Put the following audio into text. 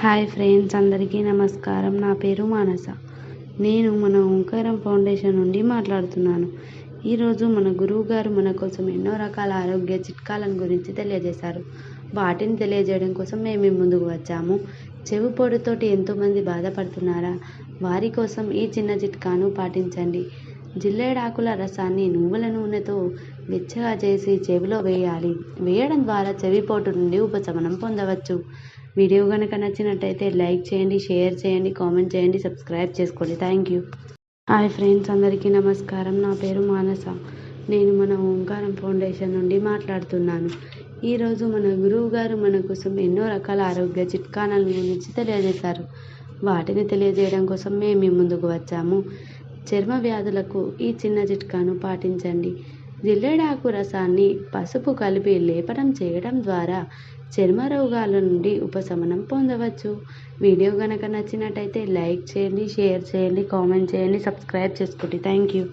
Hi friends అందరికీ నమస్కారం. నా పేరు మానస. నేను మన ఓంకారం ఫౌండేషన్ నుండి మాట్లాడుతున్నాను. ఈరోజు మన గురువు గారు మన కోసం ఎన్నో రకాల ఆరోగ్య చిట్కాలను గురించి తెలియజేశారు. వాటిని తెలియజేయడం కోసం మేము ముందుకు వచ్చాము. చెవు పొడితోటి ఎంతోమంది బాధపడుతున్నారా? వారి కోసం ఈ చిన్న చిట్కాను పాటించండి. జిల్లేడాకుల రసాన్ని నువ్వుల నూనెతో వెచ్చగా చేసి చెవిలో వేయాలి. వేయడం ద్వారా చెవిపోటు నుండి ఉపశమనం పొందవచ్చు. వీడియో కనుక నచ్చినట్టయితే లైక్ చేయండి షేర్ చేయండి కామెంట్ చేయండి సబ్స్క్రైబ్ చేసుకోండి. థ్యాంక్ యూ హాయ్ ఫ్రెండ్స్ అందరికీ నమస్కారం. నా పేరు మానస. నేను మన ఓంకారం ఫౌండేషన్ నుండి మాట్లాడుతున్నాను. ఈరోజు మన గురువు గారు మన కోసం ఎన్నో రకాల ఆరోగ్య చిట్కానాల గురించి తెలియజేశారు. వాటిని తెలియజేయడం కోసం మేము ముందుకు వచ్చాము. చర్మ వ్యాధులకు ఈ చిన్న చిట్కాను పాటించండి. జిల్లేడాకు రసాన్ని పసుపు కలిపి లేపనం చేయడం ద్వారా చర్మ రోగాల నుండి ఉపశమనం పొందవచ్చు. వీడియో కనుక నచ్చినట్టయితే లైక్ చేయండి షేర్ చేయండి కామెంట్ చేయండి సబ్స్క్రైబ్ చేసుకోండి థ్యాంక్ యూ